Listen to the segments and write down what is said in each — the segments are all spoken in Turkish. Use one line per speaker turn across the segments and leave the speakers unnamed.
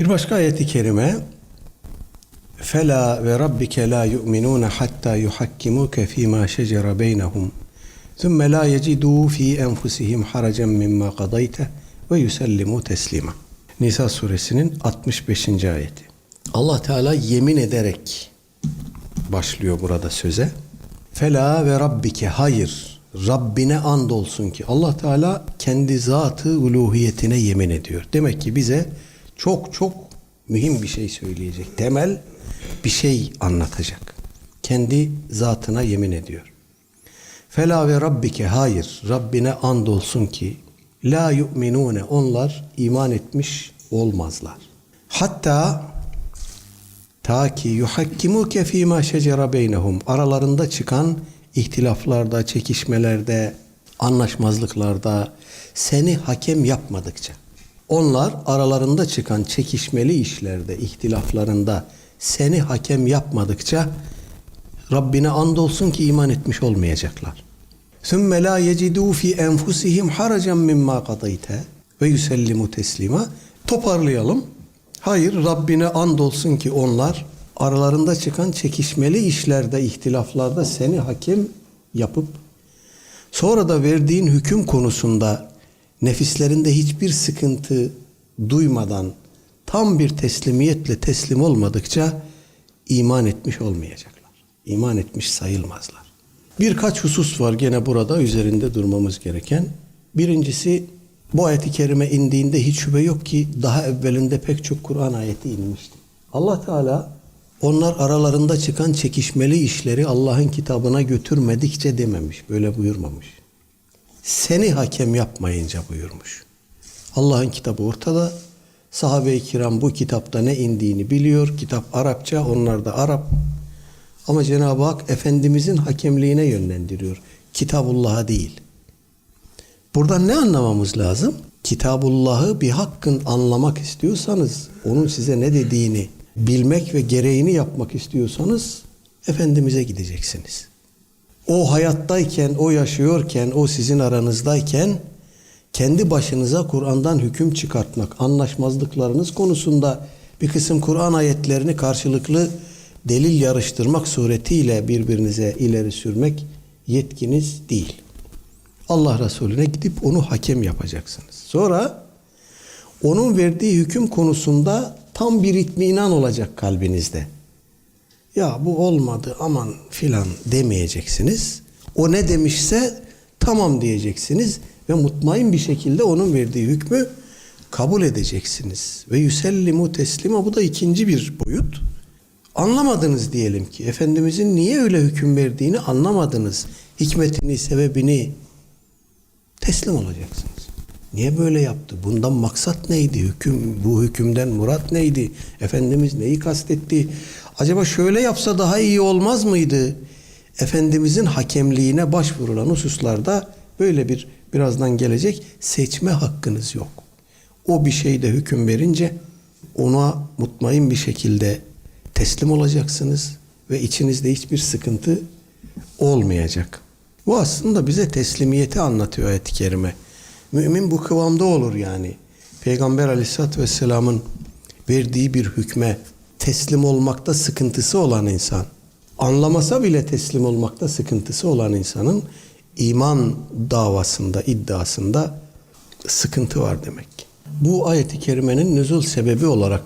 Bir başka ayeti kerime فَلَا وَرَبِّكَ لَا يُؤْمِنُونَ حَتَّى يُحَكِّمُوكَ فِي مَا شَجَرَ بَيْنَهُمْ ثُمَّ لَا يَجِدُوا فِي أَنفُسِهِمْ حَرَجًا مِمَّا قَضَيْتَ وَيُسَلِّمُوا تَسْلِيمًا Nisa suresinin 65. ayeti. Allah Teala yemin ederek başlıyor burada söze. Fela ve rabbike hayır. Rabbine and olsun ki Allah Teala kendi zatı uluhiyetine yemin ediyor. Demek ki bize çok çok mühim bir şey söyleyecek. Temel bir şey anlatacak. Kendi zatına yemin ediyor. Fela ve rabbike hayır. Rabbine and olsun ki la yu'minune onlar iman etmiş olmazlar. Hatta Ta ki yuhakkimuke fîmâ şecera beynehum. Aralarında çıkan ihtilaflarda, çekişmelerde, anlaşmazlıklarda seni hakem yapmadıkça. Onlar aralarında çıkan çekişmeli işlerde, ihtilaflarında seni hakem yapmadıkça Rabbine andolsun ki iman etmiş olmayacaklar. ثُمَّ لَا يَجِدُوا فِي أَنْفُسِهِمْ حَرَجًا مِمَّا قَضَيْتَ ve yusellimu teslima. Toparlayalım. Hayır Rabbine andolsun ki onlar aralarında çıkan çekişmeli işlerde, ihtilaflarda seni hakem yapıp sonra da verdiğin hüküm konusunda nefislerinde hiçbir sıkıntı duymadan tam bir teslimiyetle teslim olmadıkça iman etmiş olmayacaklar. İman etmiş sayılmazlar. Birkaç husus var gene burada üzerinde durmamız gereken. Birincisi bu ayeti kerime indiğinde hiç şüphe yok ki daha evvelinde pek çok Kur'an ayeti inmişti. Allah Teala onlar aralarında çıkan çekişmeli işleri Allah'ın kitabına götürmedikçe dememiş. Böyle buyurmamış. Seni hakem yapmayınca buyurmuş. Allah'ın kitabı ortada. Sahabe-i kiram bu kitapta ne indiğini biliyor. Kitap Arapça, onlar da Arap. Ama Cenab-ı Hak Efendimizin hakemliğine yönlendiriyor. Kitabullah'a değil. Buradan ne anlamamız lazım? Kitabullah'ı bir hakkın anlamak istiyorsanız, onun size ne dediğini bilmek ve gereğini yapmak istiyorsanız Efendimiz'e gideceksiniz. O hayattayken, o yaşıyorken, o sizin aranızdayken kendi başınıza Kur'an'dan hüküm çıkartmak, anlaşmazlıklarınız konusunda bir kısım Kur'an ayetlerini karşılıklı delil yarıştırmak suretiyle birbirinize ileri sürmek yetkiniz değil. Allah Resulüne gidip onu hakem yapacaksınız. Sonra onun verdiği hüküm konusunda tam bir itminan olacak kalbinizde. Ya bu olmadı aman filan demeyeceksiniz. O ne demişse tamam diyeceksiniz ve mutmain bir şekilde onun verdiği hükmü kabul edeceksiniz. Ve yüsellimu teslima bu da ikinci bir boyut. Anlamadınız diyelim ki Efendimizin niye öyle hüküm verdiğini anlamadınız. Hikmetini, sebebini teslim olacaksınız. Niye böyle yaptı? Bundan maksat neydi? Hüküm, bu hükümden murat neydi? Efendimiz neyi kastetti? Acaba şöyle yapsa daha iyi olmaz mıydı? Efendimizin hakemliğine başvurulan hususlarda böyle bir birazdan gelecek seçme hakkınız yok. O bir şeyde hüküm verince ona mutmain bir şekilde teslim olacaksınız ve içinizde hiçbir sıkıntı olmayacak. Bu aslında bize teslimiyeti anlatıyor ayet-i kerime. Mümin bu kıvamda olur yani. Peygamber aleyhissalatü vesselamın verdiği bir hükme teslim olmakta sıkıntısı olan insan, anlamasa bile teslim olmakta sıkıntısı olan insanın iman davasında, iddiasında sıkıntı var demek. Bu ayet-i kerimenin nüzul sebebi olarak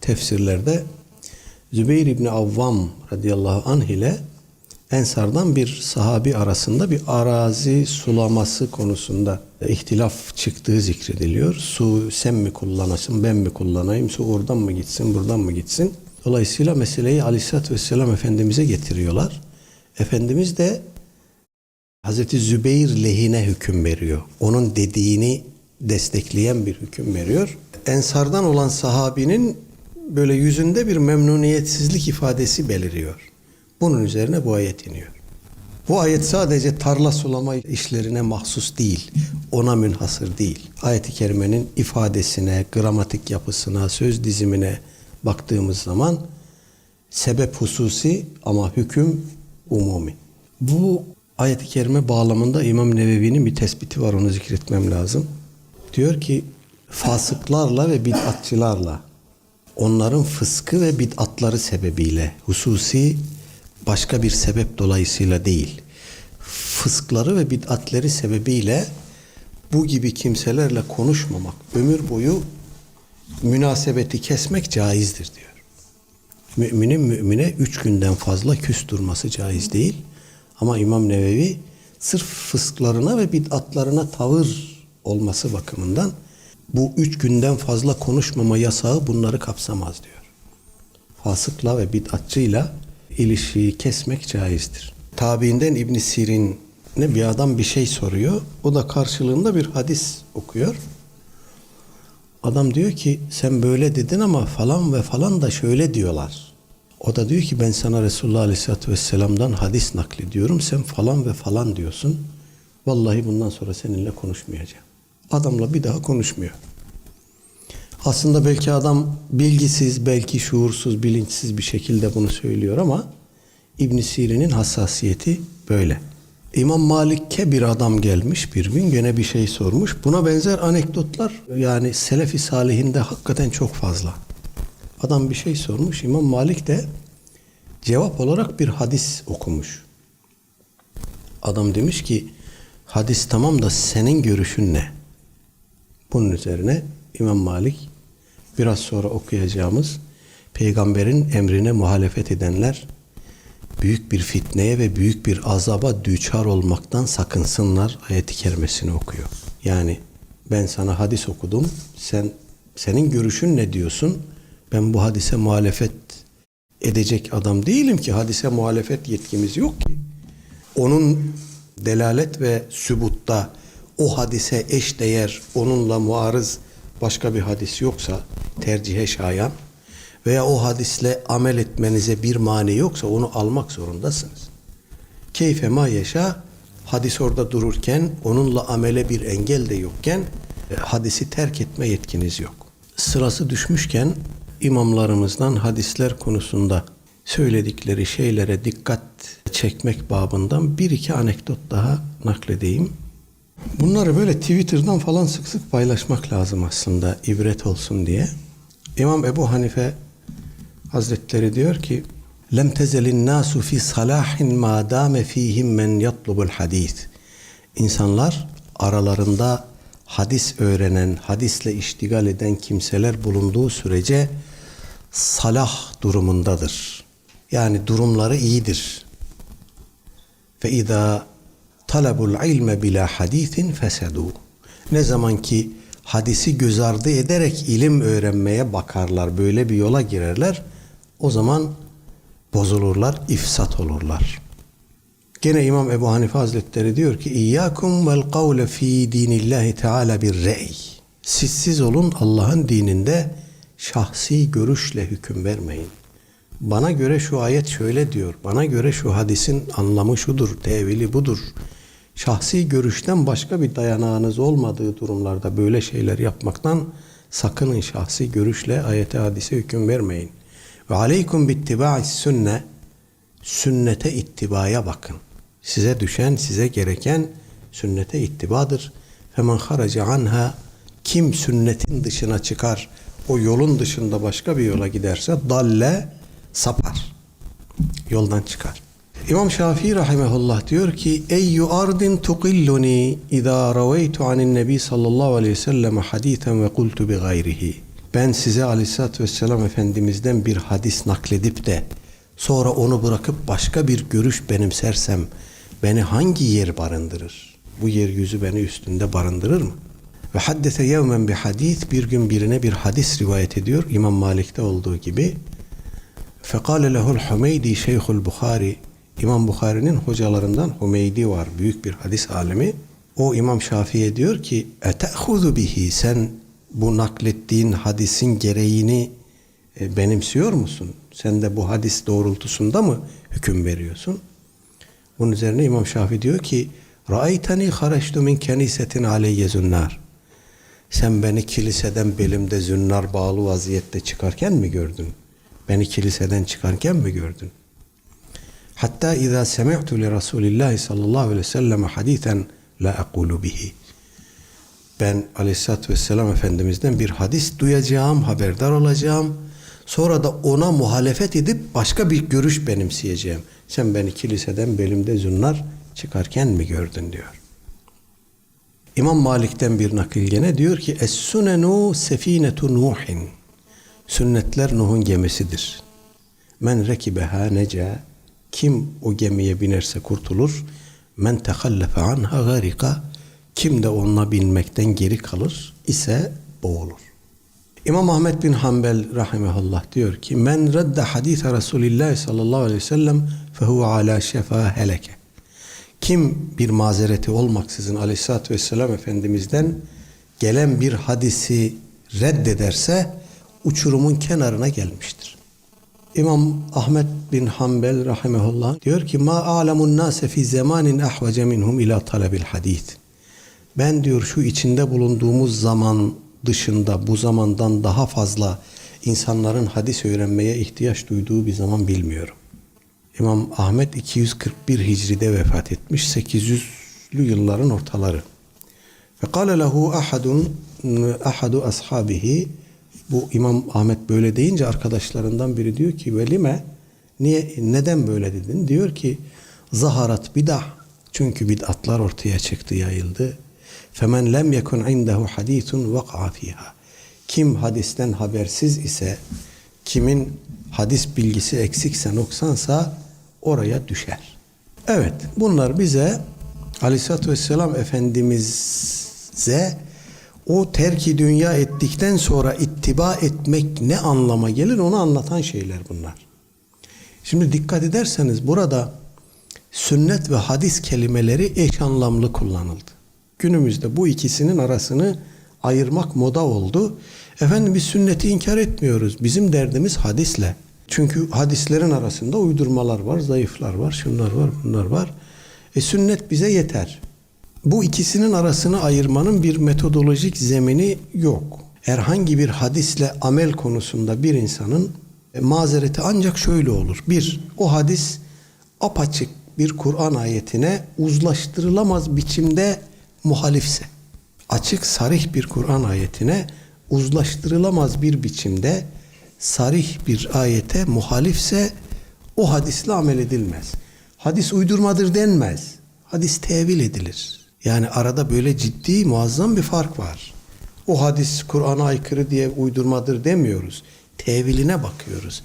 tefsirlerde Zübeyir İbni Avvam radıyallahu anh ile Ensardan bir sahabi arasında bir arazi sulaması konusunda ihtilaf çıktığı zikrediliyor. Su sen mi kullanasın, ben mi kullanayım, su oradan mı gitsin, buradan mı gitsin? Dolayısıyla meseleyi Aleyhisselatü Vesselam Efendimiz'e getiriyorlar. Efendimiz de Hazreti Zübeyir lehine hüküm veriyor. Onun dediğini destekleyen bir hüküm veriyor. Ensardan olan sahabinin böyle yüzünde bir memnuniyetsizlik ifadesi beliriyor. Bunun üzerine bu ayet iniyor. Bu ayet sadece tarla sulama işlerine mahsus değil. Ona münhasır değil. Ayet-i kerimenin ifadesine, gramatik yapısına, söz dizimine baktığımız zaman sebep hususi ama hüküm umumi. Bu ayet-i kerime bağlamında İmam Nevevi'nin bir tespiti var onu zikretmem lazım. Diyor ki fasıklarla ve bid'atçılarla onların fıskı ve bid'atları sebebiyle, hususi başka bir sebep dolayısıyla değil, fıskları ve bid'atleri sebebiyle bu gibi kimselerle konuşmamak, ömür boyu münasebeti kesmek caizdir diyor. Müminin mümine üç günden fazla küs caiz değil. Ama İmam Nevevi sırf fısklarına ve bid'atlarına tavır olması bakımından bu üç günden fazla konuşmama yasağı bunları kapsamaz diyor. Fasıkla ve bid'atçıyla ilişkiyi kesmek caizdir. Tabiinden İbn Sirin'e bir adam bir şey soruyor. O da karşılığında bir hadis okuyor. Adam diyor ki sen böyle dedin ama falan ve falan da şöyle diyorlar. O da diyor ki ben sana Resulullah Aleyhisselatü Vesselam'dan hadis naklediyorum. Sen falan ve falan diyorsun. Vallahi bundan sonra seninle konuşmayacağım. Adamla bir daha konuşmuyor. Aslında belki adam bilgisiz, belki şuursuz, bilinçsiz bir şekilde bunu söylüyor ama İbn Sirin'in hassasiyeti böyle. İmam Malik'e bir adam gelmiş bir gün gene bir şey sormuş. Buna benzer anekdotlar yani Selefi Salihinde hakikaten çok fazla. Adam bir şey sormuş. İmam Malik de cevap olarak bir hadis okumuş. Adam demiş ki hadis tamam da senin görüşün ne? Bunun üzerine İmam Malik biraz sonra okuyacağımız peygamberin emrine muhalefet edenler büyük bir fitneye ve büyük bir azaba düçar olmaktan sakınsınlar ayeti kerimesini okuyor. Yani ben sana hadis okudum. Sen senin görüşün ne diyorsun? Ben bu hadise muhalefet edecek adam değilim ki. Hadise muhalefet yetkimiz yok ki. Onun delalet ve sübutta o hadise eş değer, onunla muarız başka bir hadis yoksa tercihe şayan veya o hadisle amel etmenize bir mani yoksa onu almak zorundasınız. Keyfe ma yaşa hadis orada dururken onunla amele bir engel de yokken e, hadisi terk etme yetkiniz yok. Sırası düşmüşken imamlarımızdan hadisler konusunda söyledikleri şeylere dikkat çekmek babından bir iki anekdot daha nakledeyim. Bunları böyle Twitter'dan falan sık sık paylaşmak lazım aslında ibret olsun diye. İmam Ebu Hanife Hazretleri diyor ki lem tezelin nasu fi salahin ma dame fihim men yatlubul hadis. İnsanlar aralarında hadis öğrenen, hadisle iştigal eden kimseler bulunduğu sürece salah durumundadır. Yani durumları iyidir. Ve izâ talabul ilme bila hadisin fesedu. Ne zaman ki hadisi göz ardı ederek ilim öğrenmeye bakarlar, böyle bir yola girerler, o zaman bozulurlar, ifsat olurlar. Gene İmam Ebu Hanife Hazretleri diyor ki İyyâkum vel kavle fî dinillahi teâlâ bir rey. Sizsiz olun Allah'ın dininde şahsi görüşle hüküm vermeyin. Bana göre şu ayet şöyle diyor. Bana göre şu hadisin anlamı şudur, tevili budur. Şahsi görüşten başka bir dayanağınız olmadığı durumlarda böyle şeyler yapmaktan sakının şahsi görüşle ayete hadise hüküm vermeyin. Ve aleykum bittiba'i sünne sünnete ittibaya bakın. Size düşen, size gereken sünnete ittibadır. Femen haraca anha kim sünnetin dışına çıkar, o yolun dışında başka bir yola giderse dalle sapar. Yoldan çıkar. İmam Şafii rahimehullah diyor ki Eyyu ardin tuqilluni idâ raveytu anin nebi sallallahu aleyhi ve sellem hadithen ve kultu bi gayrihi. Ben size aleyhissalatü vesselam Efendimiz'den bir hadis nakledip de sonra onu bırakıp başka bir görüş benimsersem beni hangi yer barındırır? Bu yeryüzü beni üstünde barındırır mı? Ve haddese yevmen bir hadis bir gün birine bir hadis rivayet ediyor İmam Malik'te olduğu gibi. Fekale lehul Hümeydi Şeyhul Bukhari İmam Bukhari'nin hocalarından Hümeydi var. Büyük bir hadis alemi. O İmam Şafii'ye diyor ki ete'huzu bihi sen bu naklettiğin hadisin gereğini e, benimsiyor musun? Sen de bu hadis doğrultusunda mı hüküm veriyorsun? Bunun üzerine İmam Şafii diyor ki Ra'aytani haraçtu min kenisetin aleyye zünnar. Sen beni kiliseden belimde zünnar bağlı vaziyette çıkarken mi gördün? Beni kiliseden çıkarken mi gördün? Hatta izâ semi'tu li Resulillahi sallallahu aleyhi ve sellem hadithen la ekulu bihi. Ben aleyhissalatü vesselam Efendimiz'den bir hadis duyacağım, haberdar olacağım. Sonra da ona muhalefet edip başka bir görüş benimseyeceğim. Sen beni kiliseden belimde zünnar çıkarken mi gördün diyor. İmam Malik'ten bir nakil gene diyor ki Es-sunenu sefinetu Nuhin. Sünnetler Nuh'un gemisidir. Men rekibeha neca. Kim o gemiye binerse kurtulur. Men tehallefe anha garika. Kim de onunla binmekten geri kalır ise boğulur. İmam Ahmet bin Hanbel rahimehullah diyor ki men redde hadise Resulillah sallallahu aleyhi ve sellem fehuve ala şefa heleke. Kim bir mazereti olmaksızın aleyhissalatü vesselam Efendimiz'den gelen bir hadisi reddederse uçurumun kenarına gelmiştir. İmam Ahmet bin Hanbel rahimehullah diyor ki ma a'lemun nase fi zamanin ahvace minhum ila talebil hadis. Ben diyor şu içinde bulunduğumuz zaman dışında bu zamandan daha fazla insanların hadis öğrenmeye ihtiyaç duyduğu bir zaman bilmiyorum. İmam Ahmet 241 Hicri'de vefat etmiş. 800'lü yılların ortaları. Ve kâle lehu ahadun ahadu ashabihi bu İmam Ahmet böyle deyince arkadaşlarından biri diyor ki velime niye neden böyle dedin? Diyor ki zaharat bidah çünkü bid'atlar ortaya çıktı yayıldı. Femen lem yekun indehu hadithun vaq'a fiha. Kim hadisten habersiz ise kimin hadis bilgisi eksikse noksansa oraya düşer. Evet bunlar bize Aleyhisselatü Vesselam Efendimiz'e o terki dünya ettikten sonra ittiba etmek ne anlama gelir onu anlatan şeyler bunlar. Şimdi dikkat ederseniz burada sünnet ve hadis kelimeleri eş anlamlı kullanıldı. Günümüzde bu ikisinin arasını ayırmak moda oldu. Efendim biz sünneti inkar etmiyoruz. Bizim derdimiz hadisle. Çünkü hadislerin arasında uydurmalar var, zayıflar var, şunlar var, bunlar var. E sünnet bize yeter. Bu ikisinin arasını ayırmanın bir metodolojik zemini yok. Herhangi bir hadisle amel konusunda bir insanın e, mazereti ancak şöyle olur. Bir, o hadis apaçık bir Kur'an ayetine uzlaştırılamaz biçimde muhalifse. Açık sarih bir Kur'an ayetine uzlaştırılamaz bir biçimde sarih bir ayete muhalifse o hadisle amel edilmez. Hadis uydurmadır denmez. Hadis tevil edilir. Yani arada böyle ciddi muazzam bir fark var. O hadis Kur'an'a aykırı diye uydurmadır demiyoruz. Teviline bakıyoruz.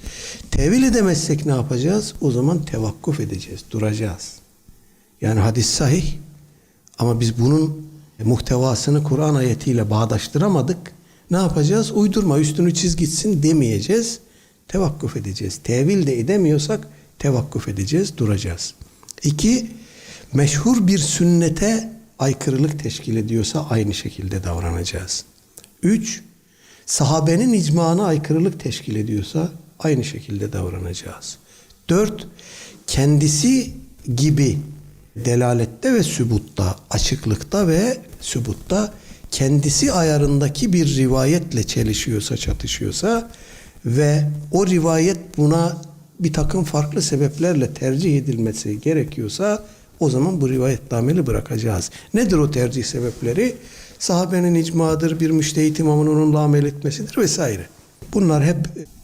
Tevil edemezsek ne yapacağız? O zaman tevakkuf edeceğiz, duracağız. Yani hadis sahih ama biz bunun muhtevasını Kur'an ayetiyle bağdaştıramadık. Ne yapacağız? Uydurma üstünü çiz gitsin demeyeceğiz. Tevakkuf edeceğiz. Tevil de edemiyorsak tevakkuf edeceğiz, duracağız. İki, meşhur bir sünnete aykırılık teşkil ediyorsa aynı şekilde davranacağız. Üç, sahabenin icmağına aykırılık teşkil ediyorsa aynı şekilde davranacağız. Dört, kendisi gibi delalette ve sübutta, açıklıkta ve sübutta kendisi ayarındaki bir rivayetle çelişiyorsa, çatışıyorsa ve o rivayet buna bir takım farklı sebeplerle tercih edilmesi gerekiyorsa o zaman bu rivayet ameli bırakacağız. Nedir o tercih sebepleri? Sahabenin icmadır, bir müştehit imamın onunla amel etmesidir vesaire. Bunlar hep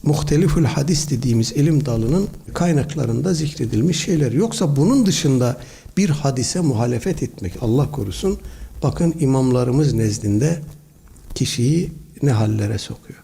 muhtelifül hadis dediğimiz ilim dalının kaynaklarında zikredilmiş şeyler. Yoksa bunun dışında bir hadise muhalefet etmek Allah korusun bakın imamlarımız nezdinde kişiyi ne hallere sokuyor.